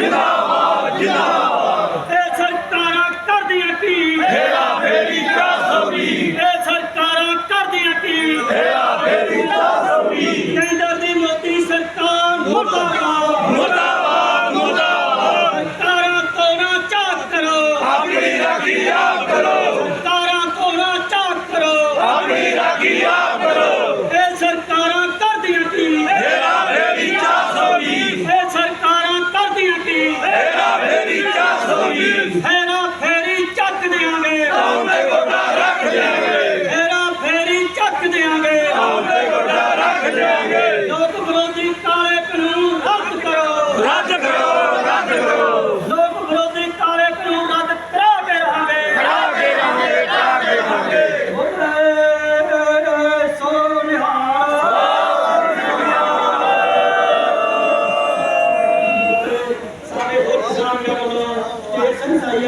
ਜਿੰਦਾਬਾਦ ਜਿੰਦਾਬਾਦ। ਇਹ ਸਰਕਾਰਾਂ ਕਰਦੀਆਂ ਕੀ? ਹੇਰਾ ਫੇਰੀ ਕਾ ਸੋਵੀ ਇਹ ਸਰਕਾਰਾਂ ਕਰਦੀਆਂ ਕੀ? ਹੇਰਾ ਫੇਰੀ ਕਾ ਸੋਵੀ ਕੇਂਦਰ ਦੀ ਮੋਦੀ ਸਰਕਾਰ ਮੁਰਦਾਬਾਦ। ਮੁਰਦਾਬਾਦ ਮੁਰਦਾਬਾਦ। ਸਰਕਾਰਾਂ ਤੋਂ ਨਾ ਚਾਹ ਕਰੋ। ਆਪਣੀ ਰੱਖਿਆ ਛੱਡਾਂਗੇ। ਲੋਕ ਵਿਰੋਧੀ ਕਾਲੇ ਕਾਨੂੰਨ ਰੱਦ ਕਰੋ। ਰੱਦ ਕਰੋ ਰੱਦ ਕਰੋ। ਲੋਕ ਵਿਰੋਧੀ ਕਾਲੇ ਕਾਨੂੰਨ ਰੱਦ ਕਰਾ ਕੇ ਰਹਾਂਗੇ। ਕਰਾ ਕੇ ਰਹਾਂਗੇ ਕਰਾ ਕੇ ਰਹਾਂਗੇ। ਸਾਰੇ ਹੋਰ ਸਾਹਮਣੇ ਕੋਲ ਇਹ ਸੰਸਾਰੀਆ